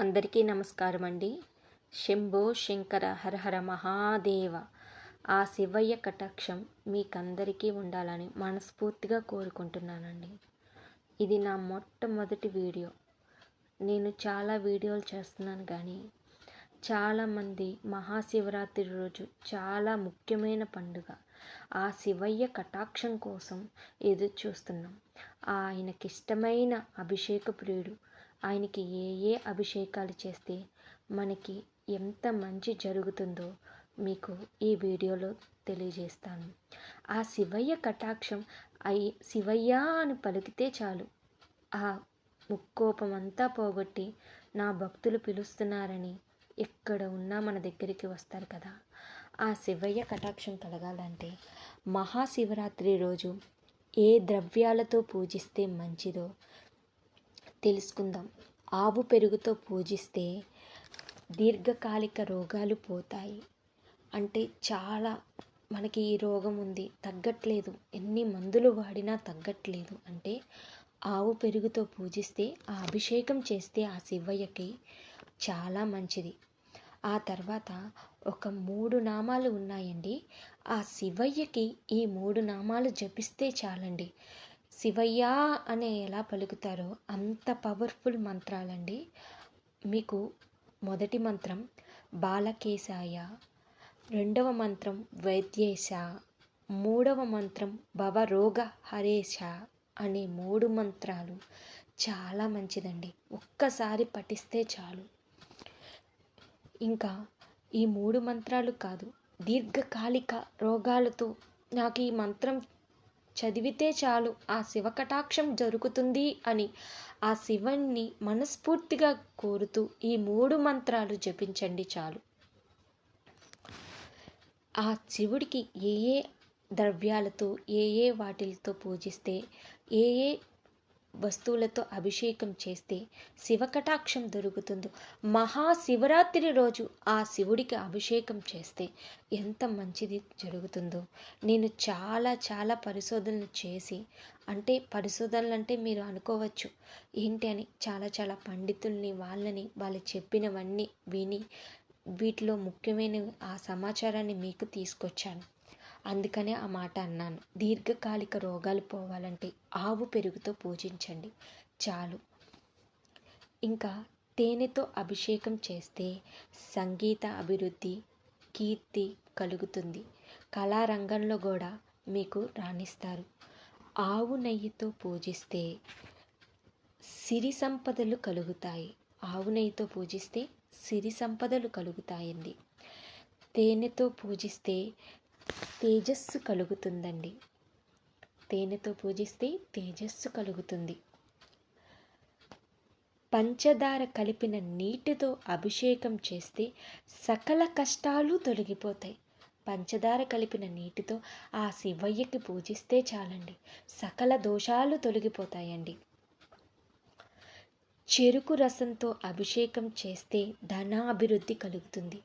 అందరికీ నమస్కారం అండి శంభో శంకర హరహర మహాదేవ. ఆ శివయ్య కటాక్షం మీకందరికీ ఉండాలని మనస్ఫూర్తిగా కోరుకుంటున్నానండి. ఇది నా మొట్టమొదటి వీడియో. నేను చాలా వీడియోలు చేస్తున్నాను కానీ చాలామంది మహాశివరాత్రి రోజు చాలా ముఖ్యమైన పండుగ. ఆ శివయ్య కటాక్షం కోసం ఎదురు చూస్తున్నాం ఆయనకిష్టమైన అభిషేక ప్రియుడు ఆయనకి ఏ ఏ అభిషేకాలు చేస్తే మనకి ఎంత మంచి జరుగుతుందో మీకు ఈ వీడియోలో తెలియజేస్తాను. ఆ శివయ్య కటాక్షం అయి శివయ్య అని పలికితే చాలు. ఆ ముక్కోపం అంతా పోగొట్టి నా భక్తులు పిలుస్తున్నారని ఎక్కడ ఉన్నా మన దగ్గరికి వస్తారు కదా. ఆ శివయ్య కటాక్షం కలగాలంటే మహాశివరాత్రి రోజు ఏ ద్రవ్యాలతో పూజిస్తే మంచిదో తెలుసుకుందాం. ఆవు పెరుగుతో పూజిస్తే దీర్ఘకాలిక రోగాలు పోతాయి. అంటే చాలా మనకి ఈ రోగం ఉంది తగ్గట్లేదు. ఎన్ని మందులు వాడినా తగ్గట్లేదు. అంటే ఆవు పెరుగుతో పూజిస్తే ఆ అభిషేకం చేస్తే ఆ శివయ్యకి చాలా మంచిది. ఆ తర్వాత ఒక మూడు నామాలు ఉన్నాయండి. ఆ శివయ్యకి ఈ మూడు నామాలు జపిస్తే చాలండి. శివయ్య అనే ఎలా పలుకుతారో అంత పవర్ఫుల్ మంత్రాలండి. మీకు మొదటి మంత్రం బాలకేశాయ. రెండవ మంత్రం వైద్యేశ. మూడవ మంత్రం భవరోగ హరేశ అనే మూడు మంత్రాలు చాలా మంచిదండి. ఒక్కసారి పఠిస్తే చాలు. ఇంకా ఈ మూడు మంత్రాలు కాదు దీర్ఘకాలిక రోగాలతో నాకు ఈ మంత్రం చదివితే చాలు ఆ శివకటాక్షం జరుగుతుంది అని ఆ శివుణ్ణి మనస్ఫూర్తిగా కోరుతూ ఈ మూడు మంత్రాలు జపించండి చాలు. ఆ శివుడికి ఏ ఏ ద్రవ్యాలతో ఏ ఏ వాటిలతో పూజిస్తే ఏ ఏ వస్తువులతో అభిషేకం చేస్తే శివకటాక్షం దొరుకుతుందో. మహాశివరాత్రి రోజు ఆ శివుడికి అభిషేకం చేస్తే ఎంత మంచిది జరుగుతుందో. నేను చాలా చాలా పరిశోధనలు చేసి అంటే పరిశోధనలు అంటే మీరు అనుకోవచ్చు ఏంటి అని చాలా చాలా పండితుల్ని వాళ్ళని వాళ్ళు చెప్పినవన్నీ విని వీటిలో ముఖ్యమైన ఆ సమాచారాన్ని మీకు తీసుకొచ్చాను. అందుకనే ఆ మాట అన్నాను. దీర్ఘకాలిక రోగాలు పోవాలంటే ఆవు పెరుగుతో పూజించండి. చాలు. ఇంకా తేనెతో అభిషేకం చేస్తే సంగీత అభివృద్ధి కీర్తి కలుగుతుంది. కళారంగంలో కూడా మీకు రాణిస్తారు. ఆవు నెయ్యితో పూజిస్తే సిరి సంపదలు కలుగుతాయి. ఆవు నెయ్యితో పూజిస్తే సిరి సంపదలు కలుగుతాయండి. తేనెతో పూజిస్తే తేజస్సు కలుగుతుందండి. తేనెతో పూజిస్తే తేజస్సు కలుగుతుంది. పంచదార కలిపిన నీటితో అభిషేకం చేస్తే సకల కష్టాలు తొలగిపోతాయి. పంచదార కలిపిన నీటితో ఆ శివయ్యకి పూజిస్తే చాలండి. సకల దోషాలు తొలగిపోతాయండి. చెరుకు రసంతో అభిషేకం చేస్తే ధనాభివృద్ధి కలుగుతుంది.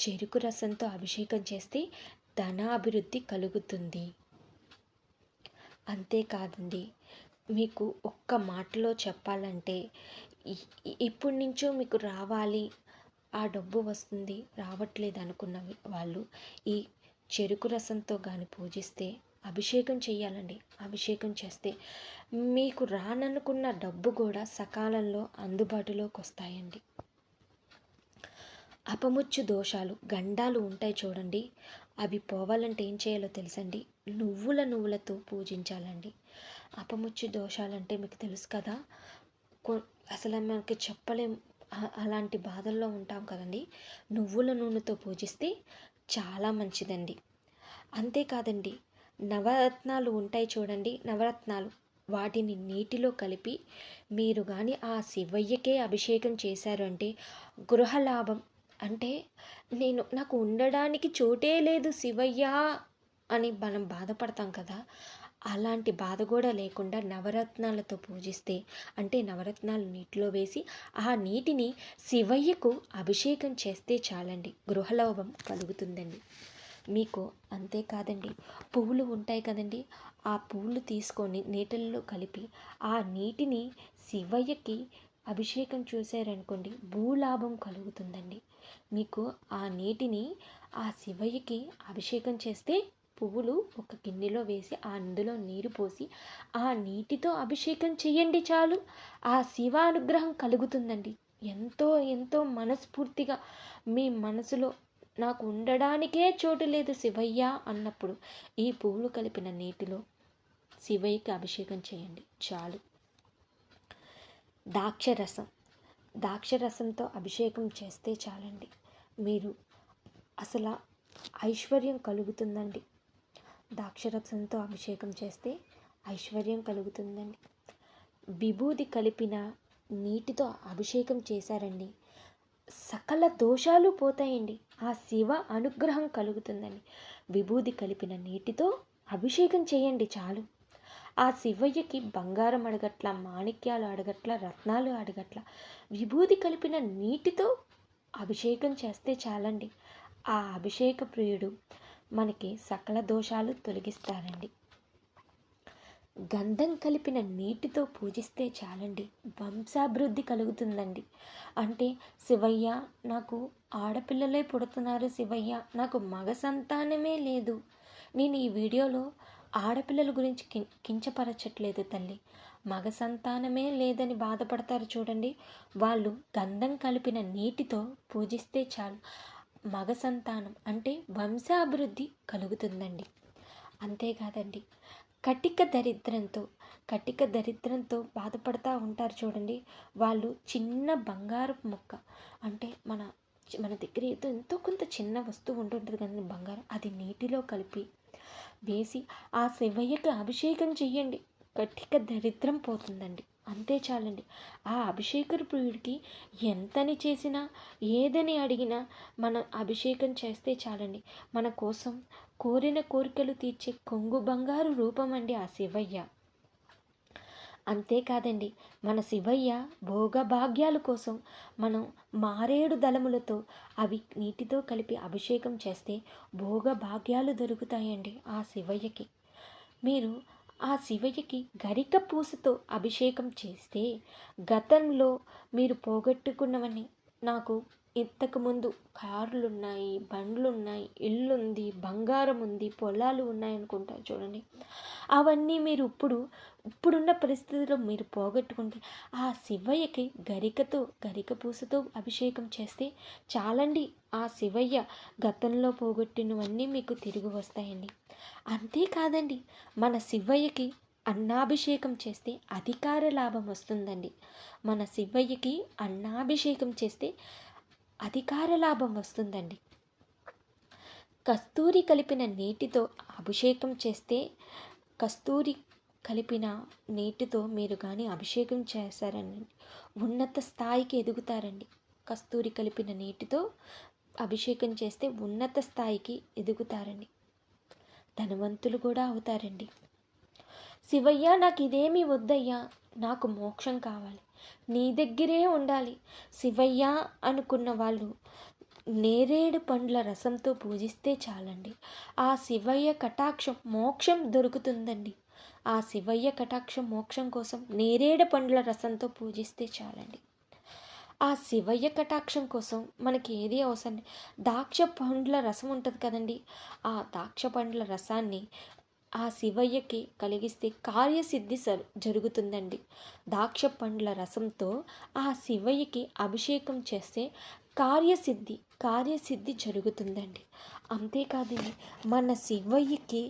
చెరుకు రసంతో అభిషేకం చేస్తే ధనాభివృద్ధి కలుగుతుంది. అంతేకాదండి మీకు ఒక్క మాటలో చెప్పాలంటే ఇప్పటి నుంచో మీకు రావాలి ఆ డబ్బు వస్తుంది రావట్లేదు అనుకున్న వాళ్ళు ఈ చెరుకు రసంతో కానీ పూజిస్తే అభిషేకం చేయాలండి అభిషేకం చేస్తే మీకు రాననుకున్న డబ్బు కూడా సకాలంలో అందుబాటులోకి వస్తాయండి అపముచ్చు దోషాలు గండాలు ఉంటాయి చూడండి. అవి పోవాలంటే ఏం చేయాలో తెలుసండి? నువ్వుల నువ్వులతో పూజించాలండి. అపముచ్చు దోషాలంటే మీకు తెలుసు కదా? అసలు మనకి చెప్పలేం. అలాంటి బాధల్లో ఉంటాం కదండి. నువ్వుల నూనెతో పూజిస్తే చాలా మంచిదండి. అంతేకాదండి నవరత్నాలు ఉంటాయి చూడండి. నవరత్నాలు వాటిని నీటిలో కలిపి మీరు కానీ ఆ శివయ్యకే అభిషేకం చేశారు అంటే గృహలాభం అంటే నేను నాకు ఉండడానికి చోటే లేదు శివయ్య అని మనం బాధపడతాం కదా. అలాంటి బాధ కూడా లేకుండా నవరత్నాలతో పూజిస్తే అంటే నవరత్నాలు నీటిలో వేసి ఆ నీటిని శివయ్యకు అభిషేకం చేస్తే చాలండి. గృహలాభం కలుగుతుందండి. మీకు అంతేకాదండి పువ్వులు ఉంటాయి కదండి. ఆ పువ్వులు తీసుకొని నీటిల్లో కలిపి ఆ నీటిని శివయ్యకి అభిషేకం చూశారనుకోండి భూలాభం కలుగుతుందండి. మీకు ఆ నీటిని ఆ శివయ్యకి అభిషేకం చేస్తే పువ్వులు ఒక గిన్నెలో వేసి అందులో నీరు పోసి ఆ నీటితో అభిషేకం చేయండి చాలు. ఆ శివానుగ్రహం కలుగుతుందండి. ఎంతో ఎంతో మనస్ఫూర్తిగా మీ మనసులో నాకు ఉండడానికే చోటు లేదు శివయ్య అన్నప్పుడు ఈ పువ్వులు కలిపిన నీటిలో శివయ్యకి అభిషేకం చేయండి చాలు. ద్రాక్షరసం ద్రాక్షరసంతో అభిషేకం చేస్తే చాలండి. మీరు అసలు ఐశ్వర్యం కలుగుతుందండి. ద్రాక్షరసంతో అభిషేకం చేస్తే ఐశ్వర్యం కలుగుతుందండి. విభూది కలిపిన నీటితో అభిషేకం చేశారండి. సకల దోషాలు పోతాయండి. ఆ శివ అనుగ్రహం కలుగుతుందండి. విభూది కలిపిన నీటితో అభిషేకం చేయండి చాలు. ఆ శివయ్యకి బంగారం అడగట్ల మాణిక్యాలు అడగట్ల రత్నాలు అడగట్ల విభూది కలిపిన నీటితో అభిషేకం చేస్తే చాలండి. ఆ అభిషేక ప్రియుడు మనకి సకల దోషాలు తొలగిస్తారండి. గంధం కలిపిన నీటితో పూజిస్తే చాలండి. వంశాభివృద్ధి కలుగుతుందండి. అంటే శివయ్య నాకు ఆడపిల్లలే పుడుతున్నారు శివయ్య నాకు మగ సంతానమే లేదు. నేను ఈ వీడియోలో ఆడపిల్లల గురించి కి కించపరచట్లేదు తల్లి. మగ సంతానమే లేదని బాధపడతారు చూడండి. వాళ్ళు గంధం కలిపిన నీటితో పూజిస్తే చాలు. మగ సంతానం అంటే వంశాభివృద్ధి కలుగుతుందండి. అంతేకాదండి. కటిక దరిద్రంతో కటిక దరిద్రంతో బాధపడతా ఉంటారు చూడండి. వాళ్ళు చిన్న బంగారు మొక్క అంటే మన మన దగ్గర ఏదో ఎంతో కొంత చిన్న వస్తువు ఉంటుంటుంది కదండి బంగారం. అది నీటిలో కలిపి వేసి ఆ శివయ్యకి అభిషేకం చెయ్యండి. కట్టిక దరిద్రం పోతుందండి. అంతే చాలండి. ఆ అభిషేకర ప్రియుడికి ఎంతని చేసినా ఏదని అడిగినా మనం అభిషేకం చేస్తే చాలండి. మన కోసం కోరిన కోరికలు తీర్చే కొంగు బంగారు రూపం అండి ఆ శివయ్య. అంతేకాదండి మన శివయ్య భోగభాగ్యాల కోసం మనం మారేడు దళములతో అవి నీటితో కలిపి అభిషేకం చేస్తే భోగభాగ్యాలు దొరుకుతాయండి ఆ శివయ్యకి. మీరు ఆ శివయ్యకి గరిక పూసతో అభిషేకం చేస్తే గతంలో మీరు పోగొట్టుకున్నవని నాకు ఇంతకుముందు కార్లు ఉన్నాయి బండ్లు ఉన్నాయి ఇల్లు ఉంది బంగారం ఉంది పొలాలు ఉన్నాయి అనుకుంటారు చూడండి. అవన్నీ మీరు ఇప్పుడు ఇప్పుడున్న పరిస్థితిలో మీరు పోగొట్టుకుంటే ఆ శివయ్యకి గరికతో గరిక పూసతో అభిషేకం చేస్తే చాలండి ఆ శివయ్య గతంలో పోగొట్టినవన్నీ మీకు తిరిగి వస్తాయండి. అంతేకాదండి మన శివయ్యకి అన్నాభిషేకం చేస్తే అధికార లాభం వస్తుందండి. మన శివయ్యకి అన్నాభిషేకం చేస్తే అధికార లాభం వస్తుందండి. కస్తూరి కలిపిన నీటితో అభిషేకం చేస్తే కస్తూరి కలిపిన నీటితో మీరు కానీ అభిషేకం చేశారండి ఉన్నత స్థాయికి ఎదుగుతారండి. కస్తూరి కలిపిన నీటితో అభిషేకం చేస్తే ఉన్నత స్థాయికి ఎదుగుతారండి. ధనవంతులు కూడా అవుతారండి. శివయ్య నాకు ఇదేమీ వద్దయ్యా నాకు మోక్షం కావాలి. నీ దగ్గరే ఉండాలి. శివయ్య అనుకున్న వాళ్ళు నేరేడు పండ్ల రసంతో పూజిస్తే చాలండి. ఆ శివయ్య కటాక్షం మోక్షం దొరుకుతుందండి. ఆ శివయ్య కటాక్షం మోక్షం కోసం నేరేడు పండ్ల రసంతో పూజిస్తే చాలండి. ఆ శివయ్య కటాక్షం కోసం మనకి ఏది అవసరం దాక్ష పండ్ల రసం ఉంటుంది కదండి. ఆ ద్రాక్ష పండ్ల రసాన్ని ఆ శివయ్యకి కలిగిస్తే కార్యసిద్ధి జరుగుతుందండి. ద్రాక్ష పండ్ల రసంతో ఆ శివయ్యకి అభిషేకం చేస్తే కార్యసిద్ధి కార్యసిద్ధి జరుగుతుందండి. అంతేకాదండి మన శివయ్యకి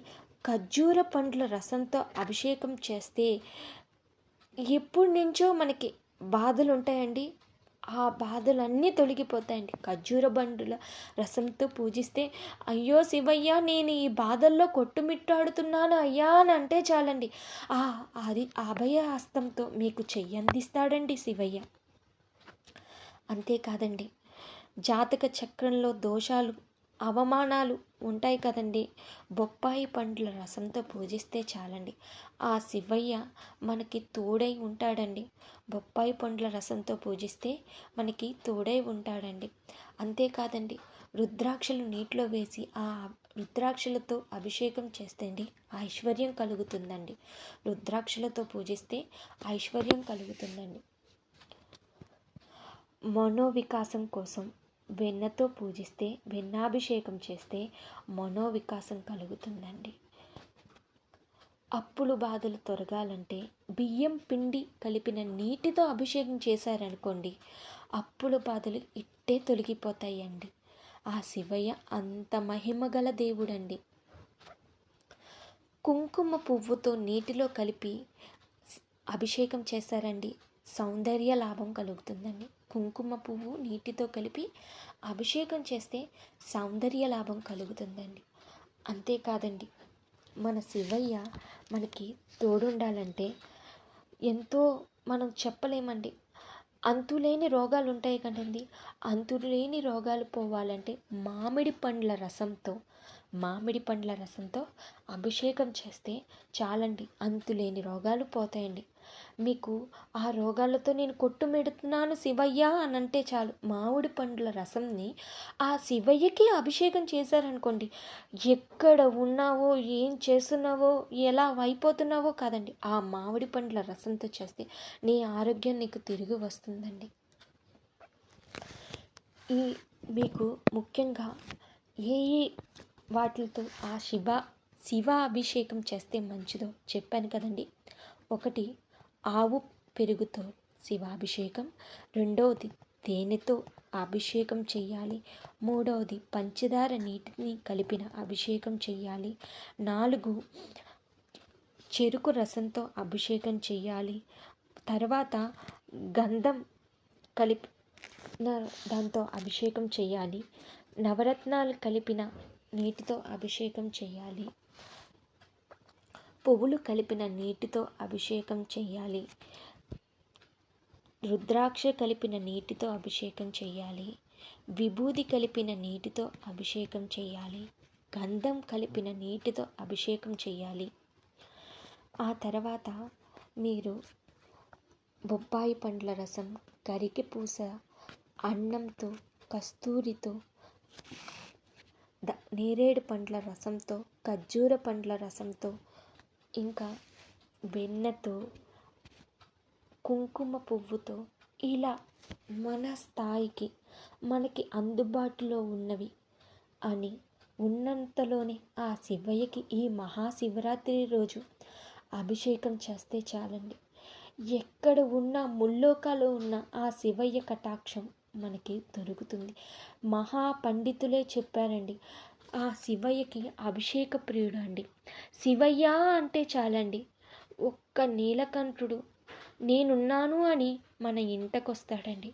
ఖర్జూర పండ్ల రసంతో అభిషేకం చేస్తే ఎప్పటి నుంచో మనకి బాధలు ఉంటాయండి ఆ బాధలన్నీ తొలగిపోతాయండి. ఖర్జూర బండుల రసంతో పూజిస్తే అయ్యో శివయ్య నేను ఈ బాధల్లో కొట్టుమిట్టాడుతున్నాను అయ్యా అని అంటే చాలండి. ఆ అది అభయ హస్తంతో మీకు చెయ్యందిస్తాడండి శివయ్య. అంతేకాదండి జాతక చక్రంలో దోషాలు అవమానాలు ఉంటాయి కదండి. బొప్పాయి పండ్ల రసంతో పూజిస్తే చాలండి. ఆ శివయ్య మనకి తోడై ఉంటాడండి. బొప్పాయి పండ్ల రసంతో పూజిస్తే మనకి తోడై ఉంటాడండి. అంతేకాదండి రుద్రాక్షలు నీటిలో వేసి ఆ రుద్రాక్షలతో అభిషేకం చేస్తే అండి ఐశ్వర్యం కలుగుతుందండి. రుద్రాక్షలతో పూజిస్తే ఐశ్వర్యం కలుగుతుందండి. మనోవికాసం కోసం వెన్నతో పూజిస్తే వెన్నాభిషేకం చేస్తే మనోవికాసం కలుగుతుందండి. అప్పులు బాధలు తొలగాలంటే బియ్యం పిండి కలిపిన నీటితో అభిషేకం చేశారనుకోండి అప్పుల బాధలు ఇట్టే తొలగిపోతాయండి. ఆ శివయ్య అంత మహిమగల దేవుడండి. కుంకుమ పువ్వుతో నీటిలో కలిపి అభిషేకం చేశారండి. సౌందర్య లాభం కలుగుతుందండి. కుంకుమ పువ్వు నీటితో కలిపి అభిషేకం చేస్తే సౌందర్య లాభం కలుగుతుందండి. అంతేకాదండి మన శివయ్య మనకి తోడుండాలంటే ఎంతో మనం చెప్పలేమండి. అంతులేని రోగాలు ఉంటాయి కదండి. అంతులేని రోగాలు పోవాలంటే మామిడి పండ్ల రసంతో మామిడి పండ్ల రసంతో అభిషేకం చేస్తే చాలండి అంతులేని రోగాలు పోతాయండి. మీకు ఆ రోగాలతో నేను కొట్టుమెడుతున్నాను శివయ్య అని అంటే చాలు. మామిడి పండ్ల రసంని ఆ శివయ్యకి అభిషేకం చేశారనుకోండి ఎక్కడ ఉన్నావో ఏం చేస్తున్నావో ఎలా అయిపోతున్నావో కాదండి ఆ మామిడి పండ్ల రసంతో చేస్తే నీ ఆరోగ్యం నీకు తిరిగి వస్తుందండి. ఈ మీకు ముఖ్యంగా ఏ ఏ వాటితో ఆ శివ శివ అభిషేకం చేస్తే మంచిదో చెప్పాను కదండి. ఒకటి ఆవు పెరుగుతో శివాభిషేకం. రెండవది తేనెతో అభిషేకం చేయాలి. మూడవది పంచదార నీటిని కలిపిన అభిషేకం చేయాలి. నాలుగు చెరుకు రసంతో అభిషేకం చేయాలి. తర్వాత గంధం కలిపిన దాంతో అభిషేకం చేయాలి. నవరత్నాలు కలిపిన నీటితో అభిషేకం చేయాలి. పువ్వులు కలిపిన నీటితో అభిషేకం చేయాలి రుద్రాక్ష కలిపిన నీటితో అభిషేకం చేయాలి విభూది కలిపిన నీటితో అభిషేకం చేయాలి గంధం కలిపిన నీటితో అభిషేకం చేయాలి ఆ తర్వాత మీరు బొప్పాయి పండ్ల రసం కరికి పూస అన్నంతో కస్తూరితో నేరేడు పండ్ల రసంతో ఖర్జూర పండ్ల రసంతో ఇంకా వెన్నతో కుంకుమ పువ్వుతో ఇలా మన స్థాయికి మనకి అందుబాటులో ఉన్నవి అని ఉన్నంతలోనే ఆ శివయ్యకి ఈ మహాశివరాత్రి రోజు అభిషేకం చేస్తే చాలండి. ఎక్కడ ఉన్న ముల్లోకాలో ఉన్న ఆ శివయ్య కటాక్షం మనకి దొరుకుతుంది. మహా పండితులే చెప్పారండి ఆ శివయ్యకి అభిషేక ప్రియుడు అండి. శివయ్య అంటే చాలండి. ఒక్క నీలకంఠుడు. నేనున్నాను అని మన ఇంటకొస్తాడండి.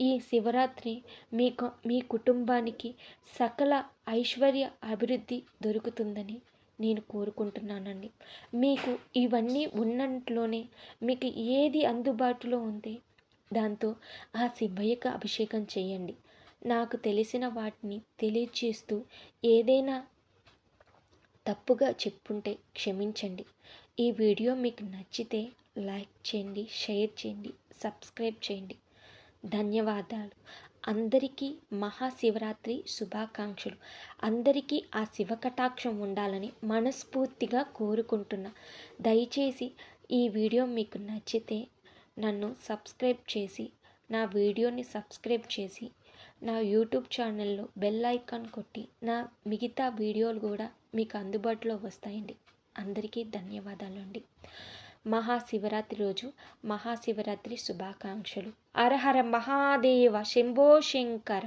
ఈ శివరాత్రి మీకు మీ కుటుంబానికి సకల ఐశ్వర్య అభివృద్ధి దొరుకుతుందని నేను కోరుకుంటున్నానండి. మీకు ఇవన్నీ ఉన్నట్లోనే మీకు ఏది అందుబాటులో ఉంది దాంతో ఆ శివయ్యకు అభిషేకం చేయండి. నాకు తెలిసిన వాటిని తెలియచేస్తూ ఏదైనా తప్పుగా చెప్పుంటే క్షమించండి. ఈ వీడియో మీకు నచ్చితే లైక్ చేయండి షేర్ చేయండి సబ్స్క్రైబ్ చేయండి. ధన్యవాదాలు. అందరికీ మహాశివరాత్రి శుభాకాంక్షలు. అందరికీ ఆ శివకటాక్షం ఉండాలని మనస్ఫూర్తిగా కోరుకుంటున్నా. దయచేసి ఈ వీడియో మీకు నచ్చితే నన్ను సబ్స్క్రైబ్ చేసి నా వీడియోని సబ్స్క్రైబ్ చేసి నా యూట్యూబ్ ఛానల్లో బెల్ ఐకాన్ కొట్టి నా మిగతా వీడియోలు కూడా మీకు అందుబాటులో వస్తాయండి. అందరికీ ధన్యవాదాలు అండి మహాశివరాత్రి రోజు మహాశివరాత్రి శుభాకాంక్షలు. అరహర మహాదేవ శంభో శంకర.